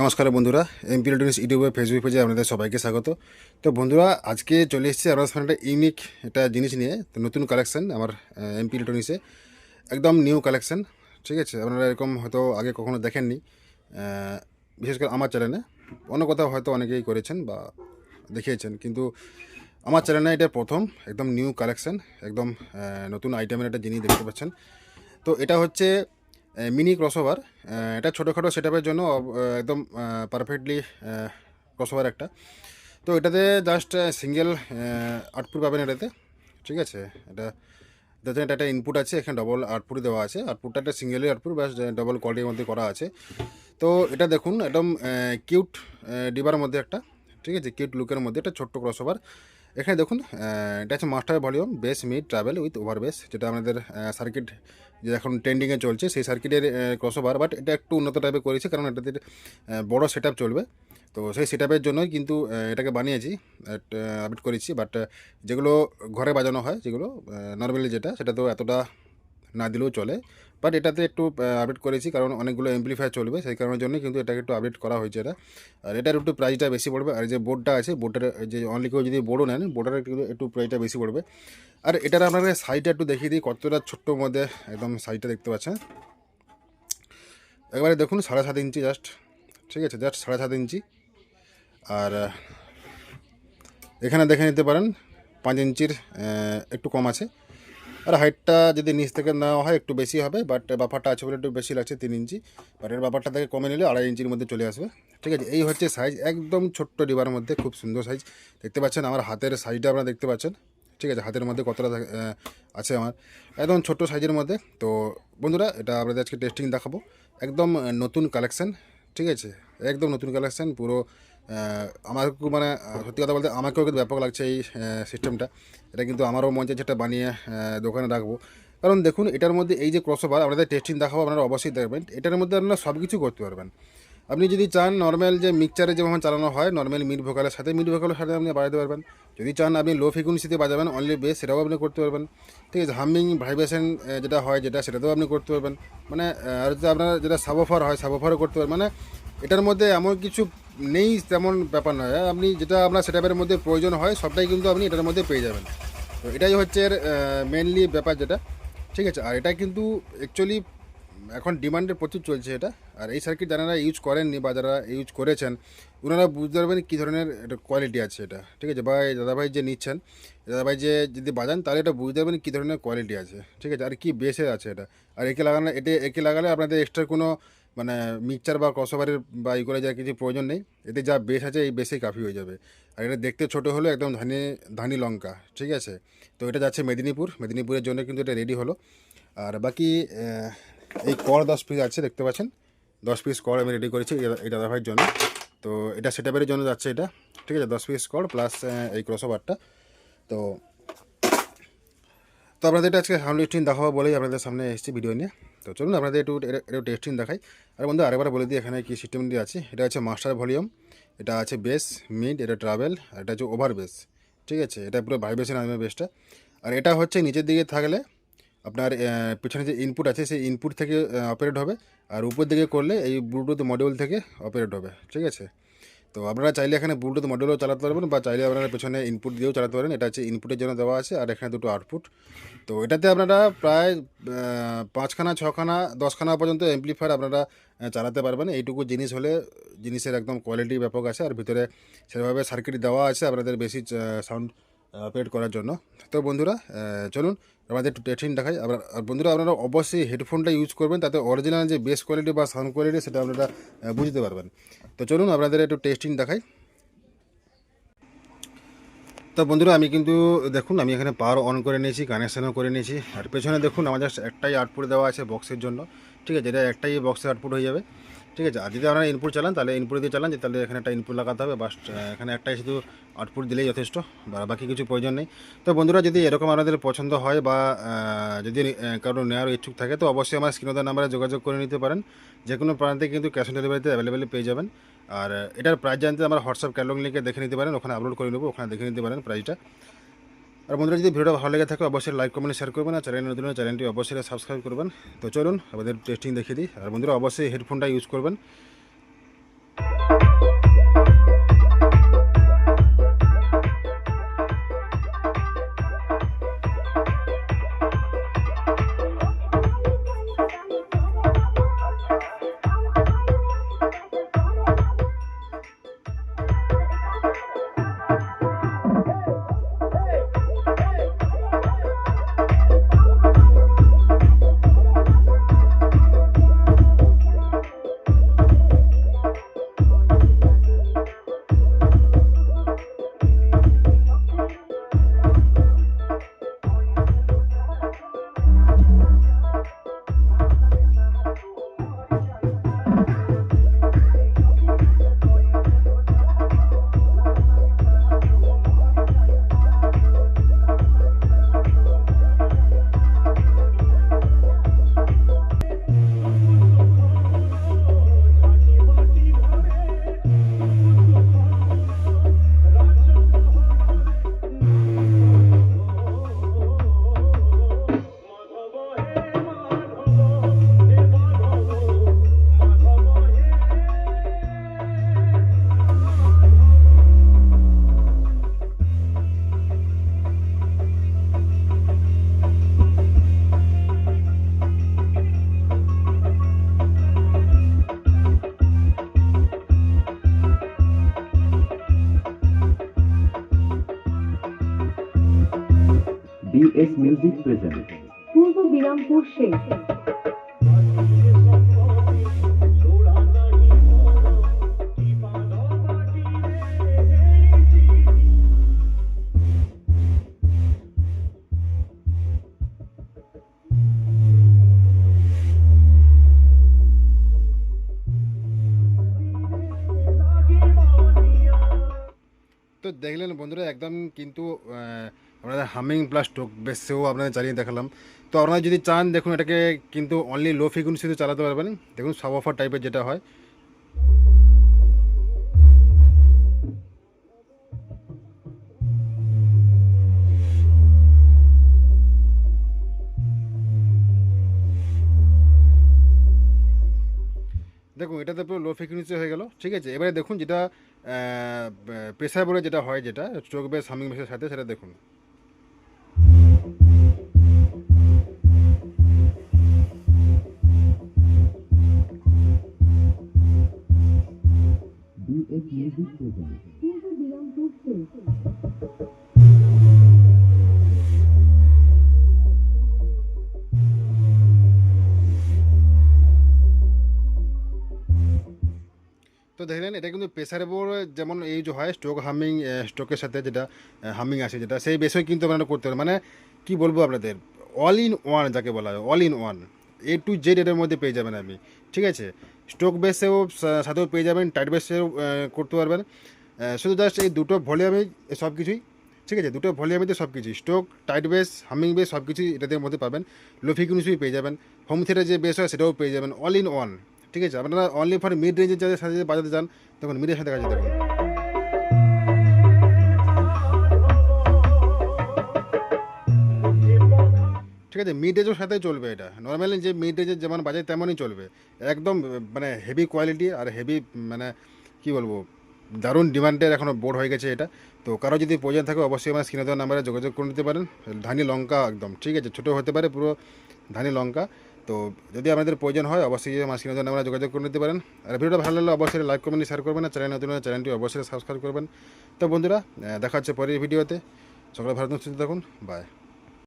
নমস্কার বন্ধুরা MP electronics ইউটিউবে ফেসবুক পেজে আপনাদের সবাইকে স্বাগত। তো বন্ধুরা, আজকে চলে এসেছি আপনাদের সামনে একটা ইউনিক একটা জিনিস নিয়ে, তো নতুন কালেকশান আমার এমপি ইলেকট্রনিক্সে একদম নিউ কালেকশান ঠিক আছে? আপনারা এরকম হয়তো আগে কখনো দেখেননি। বিশেষ করে আমার চ্যানেলে অন্য কোথাও হয়তো অনেকেই করেছেন বা দেখিয়েছেন, কিন্তু আমার চ্যানেলে এটা প্রথম, একদম নিউ কালেকশান একদম নতুন আইটেমের একটা জিনিস দেখতে পাচ্ছেন। তো এটা হচ্ছে মিনি ক্রসওভার এটা ছোটোখাটো সেটআপের জন্য একদম পারফেক্টলি ক্রসওভার একটা। তো এটাতে জাস্ট সিঙ্গেল আউটপুট পাবেন এটাতে, ঠিক আছে? এটা, যাতে এটা একটা ইনপুট আছে, এখানে ডবল আউটপুট দেওয়া আছে। আউটপুটটা একটা সিঙ্গেলই আউটপুট ব্যাস ডবল কোয়ালিটির মধ্যে করা আছে। তো এটা দেখুন, একদম কিউট ডিবার মধ্যে একটা, ঠিক আছে? কিউট লুকের মধ্যে একটা ছোট্ট ক্রসওভার এখানে দেখুন এটা হচ্ছে master volume, bass, mid, travel with over bass যেটা আমাদের সার্কিট যে এখন ট্রেন্ডিংয়ে চলছে, সেই সার্কিটের ক্রস ওভার বাট এটা একটু উন্নত টাইপে করেছে, কারণ এটাতে বড় সেট চলবে। তো সেই সেট জন্যই কিন্তু এটাকে বানিয়েছি আপডেট করেছি বাট যেগুলো ঘরে বাজানো হয়, যেগুলো নর্মালি যেটা, সেটা তো এতটা না দিলেও চলে। বাট এটাতে একটু আপডেট করেছি কারণ অনেকগুলো এমপ্লিফায়ার চলবে, সেই কারণের জন্য কিন্তু এটাকে একটু আপডেট করা হয়েছে এটা। আর এটার একটু প্রাইসটা বেশি পড়বে, আর যে বোর্ডটা আছে বোর্ডের যে অনলি কেউ যদি বোর্ডও নেন বোর্ডের একটু একটু প্রাইসটা বেশি পড়বে। আর এটার আপনাকে সাইডটা একটু দেখিয়ে দিই, কতটা ছোট্ট মধ্যে একদম সাইডটা দেখতে পাচ্ছেন। একবারে দেখুন, সাড়ে সাত ইঞ্চি জাস্ট ঠিক আছে জাস্ট সাড়ে সাত ইঞ্চি। আর, এখানে দেখে নিতে পারেন, পাঁচ ইঞ্চির একটু কম আছে। আর হাইটটা যদি নিচ থেকে নেওয়া হয় একটু বেশি হবে বাট বাফারটা আছে বলে একটু বেশি লাগছে তিন ইঞ্চি। বাট এর বাফারটা থেকে কমে নিলে আড়াই ইঞ্চির মধ্যে চলে আসবে। ঠিক আছে? এই হচ্ছে সাইজ একদম ছোট্ট ডিবার মধ্যে, খুব সুন্দর সাইজ দেখতে পাচ্ছেন আমার হাতের সাইজটা আপনারা দেখতে পাচ্ছেন। ঠিক আছে? হাতের মধ্যে কতটা আছে আমার। একদম ছোট্ট সাইজের মধ্যে। তো বন্ধুরা, এটা আপনাদের আজকে টেস্টিং দেখাবো। একদম নতুন কালেকশান ঠিক আছে? একদম নতুন কালেকশান পুরো আমার খুব মানে সত্যি কথা বলতে আমাকেও কিন্তু ব্যাপক লাগছে এই সিস্টেমটা এটা কিন্তু আমারও মন চাইছে এটা বানিয়ে দোকানে রাখব। কারণ দেখুন, এটার মধ্যে এই যে ক্রসওভার আপনাদের টেস্টিং দেখাবো, আপনারা অবশ্যই দেখবেন। এটার মধ্যে আপনারা সব কিছু করতে পারবেন। আপনি যদি চান নর্মাল যে মিক্সচারে যেমন চালানো হয় নর্মাল মিড ভোকালের সাথে মিড ভোকালের সাথে আপনি বাজাতে পারবেন। যদি চান আপনি লো ফ্রিকুয়েন্সিতে বাজাবেন অনলি বেস সেটাও আপনি করতে পারবেন। ঠিক আছে হামিং ভাইব্রেশন যেটা হয়, যেটা, সেটাতেও আপনি করতে পারবেন। মানে আর যদি আপনার, যেটা সাবোফার হয় সাবোফারও করতে পারবেন। মানে এটার মধ্যে এমন কিছু নেই তেমন ব্যাপার নয়। আপনি যেটা আপনার সেটাপের মধ্যে প্রয়োজন হয়, সবটাই কিন্তু আপনি এটার মধ্যে পেয়ে যাবেন। তো এটাই হচ্ছে এর মেনলি ব্যাপার যেটা। ঠিক আছে, আর এটা কিন্তু অ্যাকচুয়ালি এখন ডিমান্ডের প্রচুর চলছে এটা। আর এই সার্কিট যারা ইউজ করেননি বা যারা ইউজ করেছেন ওনারা বুঝতে পারবেন কী ধরনের কোয়ালিটি আছে এটা। ঠিক আছে, বা দাদাভাই যে নিচ্ছেন দাদাভাই যে, যদি বাজান, তাহলে এটা বুঝতে পারবেন কী ধরনের কোয়ালিটি আছে। ঠিক আছে, আর কি বেসে আছে এটা। আর একে লাগানো এটা একে লাগালে আপনাদের এক্সট্রা কোনো মানে মিক্সচার বা কসোভারের বা ইকুয়ালাইজার কিছু প্রয়োজন নেই। এতে যা বেস আছে, এই বেসেই কাফি হয়ে যাবে। আর এটা দেখতে ছোটো হলো একদম ধানি ধানি লঙ্কা, ঠিক আছে? তো এটা যাচ্ছে মেদিনীপুর। মেদিনীপুরের জন্য কিন্তু এটা রেডি হলো। আর বাকি এই কর দশ পিস আছে, দেখতে পাচ্ছেন? দশ পিস কর আমি রেডি করেছি এই- দাদাভাইয়ের জন্য। তো এটা সেটাপের জন্য যাচ্ছে এটা, ঠিক আছে? দশ পিস কর প্লাস এই ক্রসওভারটা তো তো আপনাদের এটা আজকে টেস্টিং দেখাবো বলেই আপনাদের সামনে এসেছি ভিডিও নিয়ে। তো চলুন আপনাদের একটু একটু টেস্টিং দেখাই। আর বন্ধু, আরেকবার বলে দিই, এখানে কি সিস্টেমটি আছে? এটা হচ্ছে মাস্টার ভলিউম এটা আছে বেস মিড এটা ট্রাভেল আর এটা হচ্ছে ওভার বেস ঠিক আছে? এটা পুরো ভাইব্রেশন আসবে বেসটা আর এটা হচ্ছে নিচের দিকে থাকলে আপনার পিছনে যে ইনপুট আছে, সেই ইনপুট থেকে অপারেট হবে। আর উপর দিকে করলে এই ব্লুটুথ মডিউল থেকে অপারেট হবে। ঠিক আছে? তো আপনারা চাইলে এখানে ব্লুটুথ মডিউলও চালাতে পারবেন বা চাইলে আপনারা পেছনে ইনপুট দিয়েও চালাতে পারেন। এটা হচ্ছে ইনপুটের জন্য দেওয়া আছে আর এখানে দুটো আউটপুট তো এটাতে আপনারা প্রায় পাঁচখানা, ছখানা, দশখানা পর্যন্ত এমপ্লিফায়ার আপনারা চালাতে পারবেন। এইটুকু জিনিস হলে জিনিসের একদম কোয়ালিটি ব্যাপক আছে। আর ভিতরে সেভাবে সার্কিট দেওয়া আছে আপনাদের বেশি সাউন্ড অপারেট করার জন্য। তো বন্ধুরা চলুন আমাদের একটু টেস্টিং দেখাই। আর বন্ধুরা, আপনারা অবশ্যই হেডফোনটা ইউজ করবেন, তাতে অরিজিনাল যে বেস কোয়ালিটি বা সাউন্ড কোয়ালিটি সেটা আপনারা বুঝতে পারবেন। তো চলুন, আপনাদের একটু টেস্টিং দেখাই। তো বন্ধুরা, আমি কিন্তু দেখুন, আমি এখানে পাওয়ার অন করে নিয়েছি কানেকশানও করে নিয়েছি। আর পেছনে দেখুন জাস্ট একটাই আউটপুট দেওয়া আছে বক্সের জন্য। ঠিক আছে, এটা একটাই বক্সের আউটপুট হয়ে যাবে। ঠিক আছে। আর যদি আপনারা ইনপুট চালান, তাহলে ইনপুট দিয়ে চালান যে তাহলে এখানে একটা ইনপুট লাগাতে হবে। বাস এখানে একটাই শুধু আউটপুট দিলেই যথেষ্ট বাকি কিছু প্রয়োজন নেই। তো বন্ধুরা, যদি এরকম আপনাদের পছন্দ হয় বা যদি কারও নেওয়ার ইচ্ছুক থাকে, তো অবশ্যই আমার স্ক্রিনদার নাম্বারে যোগাযোগ করে নিতে পারেন। যে কোনো প্রান্তে কিন্তু ক্যাশ অন ডেলিভারিতে অ্যাভেলেবেল পেয়ে যাবেন। আর এটার প্রাইস জানতে আমার হোয়াটসঅ্যাপ ক্যাটালগ লিঙ্কে দেখে নিতে পারেন। ওখানে আপলোড করে নেব, ওখানে দেখে নিতে পারেন প্রাইসটা আর বন্ধুরা, যদি ভিডিওটা ভালো লেগে থাকে, অবশ্যই লাইক কমেন্ট শেয়ার করবেন আর চ্যানেল নতুন চ্যানেলটি অবশ্যই সাবস্ক্রাইব করবেন। তো চলুন, আমাদের টেস্টিং দেখিয়ে দিই। আর বন্ধুরা, অবশ্যই হেডফোনটা ইউজ করবেন। Music presents. পূর্ব বিরামপুর শেষ তো দেখলেন বন্ধুরা একদম কিন্তু আহ, আপনাদের হামিং প্লাস টোক বেসেও আপনাদের চালিয়ে দেখালাম। তো আপনারা যদি চান, দেখুন এটাকে কিন্তু অনলি লো ফ্রিকুয়েন্সিতে চালাতে পারবেন। দেখুন সাব অফার টাইপের যেটা হয়। দেখুন, এটাতে পুরো লো ফ্রিকুয়েন্সি হয়ে গেল। ঠিক আছে, এবারে দেখুন যেটা প্রেসার বলে যেটা হয় যেটা স্ট্রোক বেস হামিং বেসের সাথে, সেটা দেখুন। তো দেখলেন, এটা কিন্তু প্রেসারের উপর যেমন এই যে হয় স্ট্রোক হামিং স্ট্রোকের সাথে যেটা হামিং আছে যেটা, সেই বেসও কিন্তু আপনারা করতে পারেন। মানে কি বলব আপনাদের? অল ইন ওয়ান যাকে বলা হয় all in one A to Z এর মধ্যে পেয়ে যাবেন আপনি, ঠিক আছে? স্ট্রোক বেসেও সাথেও পেয়ে যাবেন টাইট বেসেও করতে পারবেন। শুধু জাস্ট এই দুটো ভলিউমে সব কিছুই, ঠিক আছে? দুটো ভলিউমেতে সব কিছুই stroke tight bass humming bass সব কিছুই এটাদের মধ্যে পাবেন। লো ফ্রিকুয়েন্সি পেয়ে যাবেন। হোম থিয়েটার যে বেস হয় সেটাও পেয়ে যাবেন অল ইন ওয়ান ঠিক আছে? আপনারা অনলি ফর মিড রেঞ্জের যাদের সাথে বাজাতে চান, তখন মিডের সাথে কাছে দেখুন আছে মিড রেঞ্জের সাথে চলবে এটা। নর্মালি যে মিড রেঞ্জের যেমন বাজায় তেমনই চলবে। একদম মানে হেভি কোয়ালিটি আর হেভি মানে কি বলব, দারুণ ডিমান্ডের এখনও বোর্ড হয়ে গেছে এটা। তো কারও যদি প্রয়োজন থাকে অবশ্যই আমার স্ক্রিনে দেওয়া নাম্বারে যোগাযোগ করে নিতে পারেন। ধানি লঙ্কা একদম, ঠিক আছে? ছোটো হতে পারে পুরো ধানি লঙ্কা। তো যদি আপনাদের প্রয়োজন হয়, অবশ্যই আমার স্ক্রিনে দেওয়া নাম্বারে যোগাযোগ করে নিতে পারেন। আর ভিডিওটা ভালো লাগলে অবশ্যই লাইক কমেন্ট শেয়ার করবেন। চ্যানেল নতুন চ্যানেলটি অবশ্যই সাবস্ক্রাইব করবেন। তো বন্ধুরা দেখা হচ্ছে পরের ভিডিওতে। সকলে সুস্থ থাকুন। বাই